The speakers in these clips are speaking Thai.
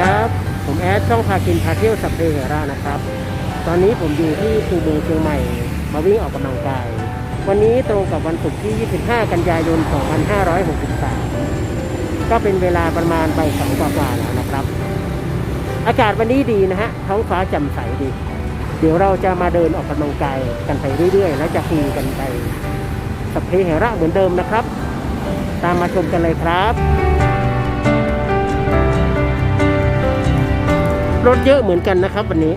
ครับ ผมแอดช่องพากินพาเที่ยวสัพเพเหระนะครับ ตอนนี้ผมอยู่ที่คูเมืองเชียงใหม่ มาวิ่งออกกำลังกาย วันนี้ตรงกับวันศุกร์ที่ 25 กันยายน 2563 ก็เป็นเวลาประมาณบ่ายสองกว่าๆแล้วนะครับ อากาศวันนี้ดีนะฮะ ท้องฟ้าแจ่มใสดี เดี๋ยวเราจะมาเดินออกกำลังกายกันไปเรื่อยๆ แล้วจะคุยกันไปสัพเพเหระเหมือนเดิมนะครับ ตามมาชมกันเลยครับ รถเยอะเหมือนกันนะครับ วันนี้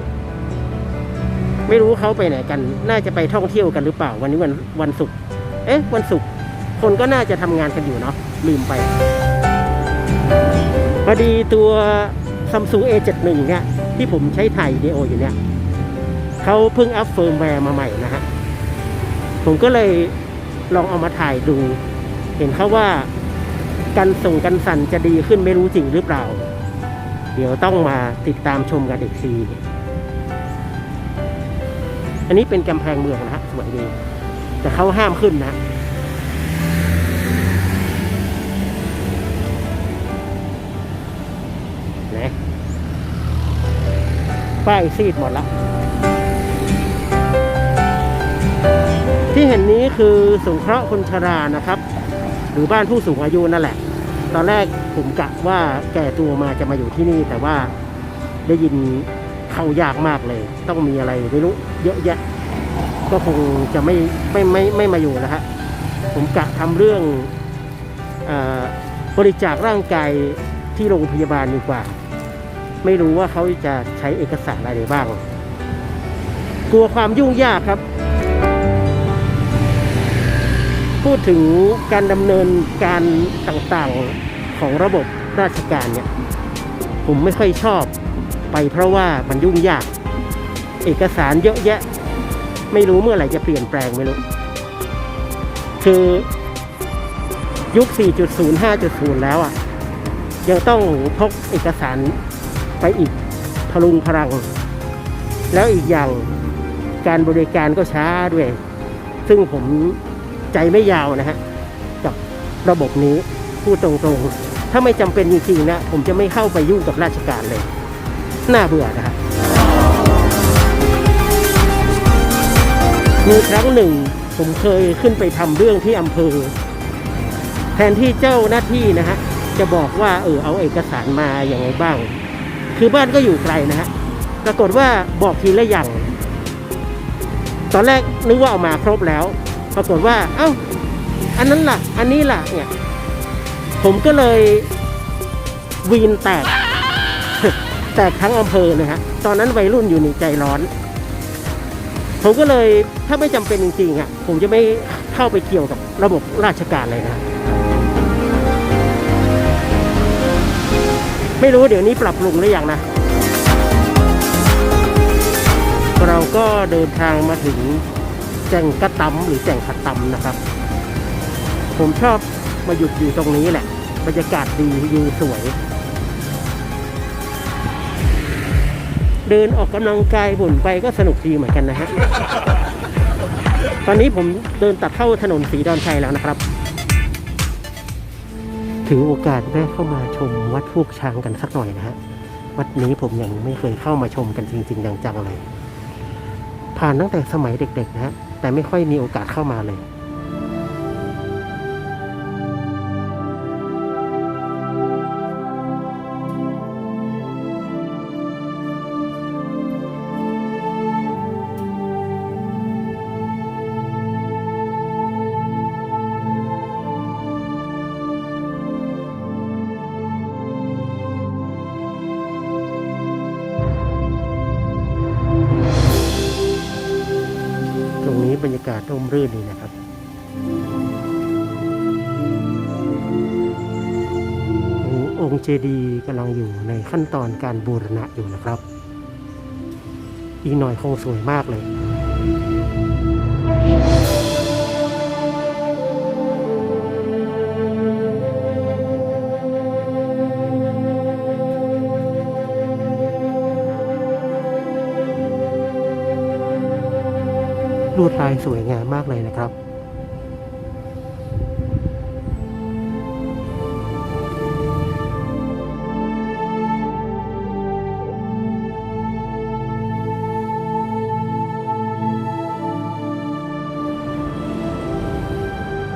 ไม่รู้เขาไปไหนกัน น่าจะไปท่องเที่ยวกันหรือเปล่า วันนี้วันวันศุกร์เอ๊ะ วันศุกร์คนก็น่าจะทำงานกันอยู่เนาะลืมไปพอดีตัว Samsung A71 เนี่ยที่ผมใช้ถ่ายวิดีโออยู่เนี่ยเขาเพิ่งอัพเฟิร์มแวร์มาใหม่นะฮะผมก็เลยลองเอามาถ่ายดู เห็นเขาว่าการส่งกันสั่นจะดีขึ้นไม่รู้จริงหรือเปล่า เดี๋ยวต้องมาติดตามชมกันอีกที อันนี้เป็นกำแพงเมืองนะฮะสวยดี แต่เขาห้ามขึ้นนะนะป้ายซีดหมดละที่เห็นนี้คือสงเคราะห์คนชรานะครับ หรือบ้านผู้สูงอายุนั่นแหละ ตอนแรกผมกะว่าแก่ตัวมาจะมาอยู่ที่นี่ แต่ว่าได้ยินเข้ายากมากเลย ต้องมีอะไรไม่รู้เยอะแยะ ก็คงจะไม่ไม่ไม่ไม่มาอยู่นะฮะผมกะทำเรื่องอบริจาคร่างกายที่โรงพยาบาลดีกว่า ไม่รู้ว่าเขาจะใช้เอกสารอะไรบ้าง กลัวความยุ่งยากครับ พูดถึงการดำเนินการต่างๆ ของระบบราชการเนี่ยผมไม่ค่อยชอบไปเพราะว่ามันยุ่งยาก เอกสารเยอะแยะ ไม่รู้เมื่อไหร่จะเปลี่ยนแปลงไม่รู้คือยุค 4.0 5.0 แล้วอะ ยังต้องพกเอกสารไปอีกพลุงพลัง แล้วอีกอย่างการบริการก็ช้าด้วย ซึ่งผมใจไม่ยาวนะฮะ กับระบบนี้ พูดตรงๆ ถ้าไม่จำเป็นจริงๆนะ ผมจะไม่เข้าไปยุ่งกับราชการเลย น่าเบื่อนะครับมีครั้งหนึ่งผมเคยขึ้นไปทำเรื่องที่อำเภอ แทนที่เจ้าหน้าที่นะฮะจะบอกว่าเออเอาเอกสารมาอย่างไงบ้าง คือบ้านก็อยู่ไกลนะฮะปรากฏว่าบอกทีละอย่าง ตอนแรกนึกว่าเอามาครบแล้ว ปรากฏว่า เอ้า อันนั้นล่ะ อันนี้ล่ะเนี่ย ผมก็เลยวีนแตก แตกทั้งอำเภอเลยฮะตอนนั้นวัยรุ่นอยู่ในใจร้อน ผมก็เลยถ้าไม่จำเป็นจริงๆอะผมจะไม่เข้าไปเกี่ยวกับระบบราชการเลยนะไม่รู้เดี๋ยวนี้ปรับปรุงหรือยังนะเราก็เดินทางมาถึงแจ่งกระตำหรือแจ่งขะตำนะครับ ผมชอบมาหยุดอยู่ตรงนี้แหละ บรรยากาศดีวิวสวย เดินออกกำลังกายบ่นไปก็สนุกดีเหมือนกันนะฮะ ตอนนี้ผมเดินตัดเข้าถนนสีดอนชัยแล้วนะครับ ถือโอกาสแวะเข้ามาชมวัดพวกช้างกันสักหน่อยนะฮะ วัดนี้ผมยังไม่เคยเข้ามาชมกันจริงๆจังๆเลย ผ่านตั้งแต่สมัยเด็กๆนะฮะ แต่ไม่ค่อยมีโอกาสเข้ามาเลยากาศร่มรื่นดีนะครับองค์เจดีย์กำลังอยู่ในขั้นตอนการบูรณะอยู่นะครับ อีกหน่อยคงสวยมากเลย วดลายสวยงามมากเลยนะครับ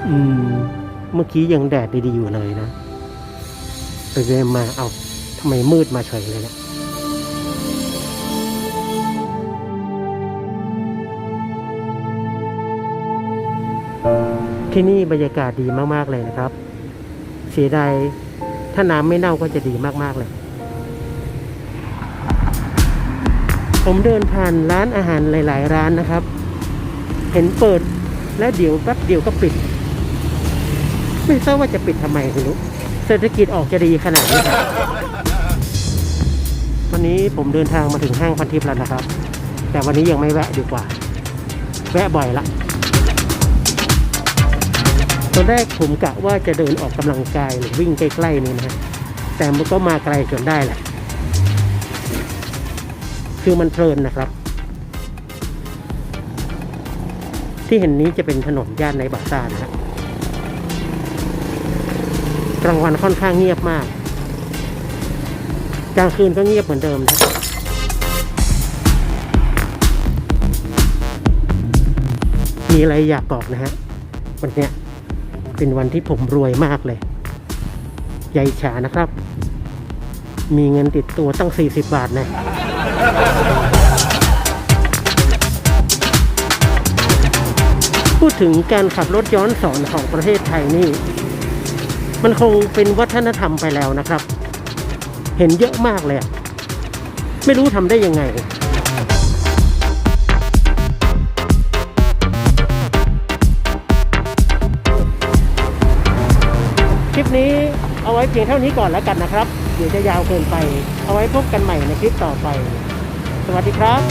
อืม เมื่อกี้ยังแดดดีๆอยู่เลยนะไปเรมาเอา้าทำไมมืดมาเฉยเลยเนะี่ย ที่นี่บรรยากาศดีมากๆเลยนะครับ เสียดายถ้าน้ำไม่เน่าก็จะดีมากๆเลย ผมเดินผ่านร้านอาหารหลาย ๆ ร้านนะครับ เห็นเปิดแล้วเดี๋ยวแป๊บเดียวก็ปิด ไม่ทราบว่าจะปิดทำไมไม่รู้เศรษฐกิจออกจะดีขนาดนี้ครับวันนี้ผมเดินทางมาถึงห้างพันทิพย์แล้วนะครับ แต่วันนี้ยังไม่แวะดีกว่า แวะบ่อยละ ตอนแรกผมกะว่าจะเดินออกกำลังกายหรือวิ่งใกล้ๆนี่นะแต่มันก็มาไกลจนได้แหละ คือมันเพลินนะครับ ที่เห็นนี้จะเป็นถนนย่านในบาซ่านะฮะกลางวันค่อนข้างเงียบมาก กลางคืนก็เงียบเหมือนเดิมนะมีอะไรอยากบอกนะฮะวันนี้ เป็นวันที่ผมรวยมากเลยใหญ่ฉานะครับ มีเงินติดตัวตั้ง 40 บาทนะพูดถึงการขับรถย้อนสอนของประเทศไทยนี่ มันคงเป็นวัฒนธรรมไปแล้วนะครับ เห็นเยอะมากเลย ไม่รู้ทำได้ยังไง ลิปนี้เอาไว้เพียงเท่านี้ก่อนแล้วกันนะครับ เดี๋ยวจะยาวเกินไป เอาไว้พบกันใหม่ในคลิปต่อไป สวัสดีครับ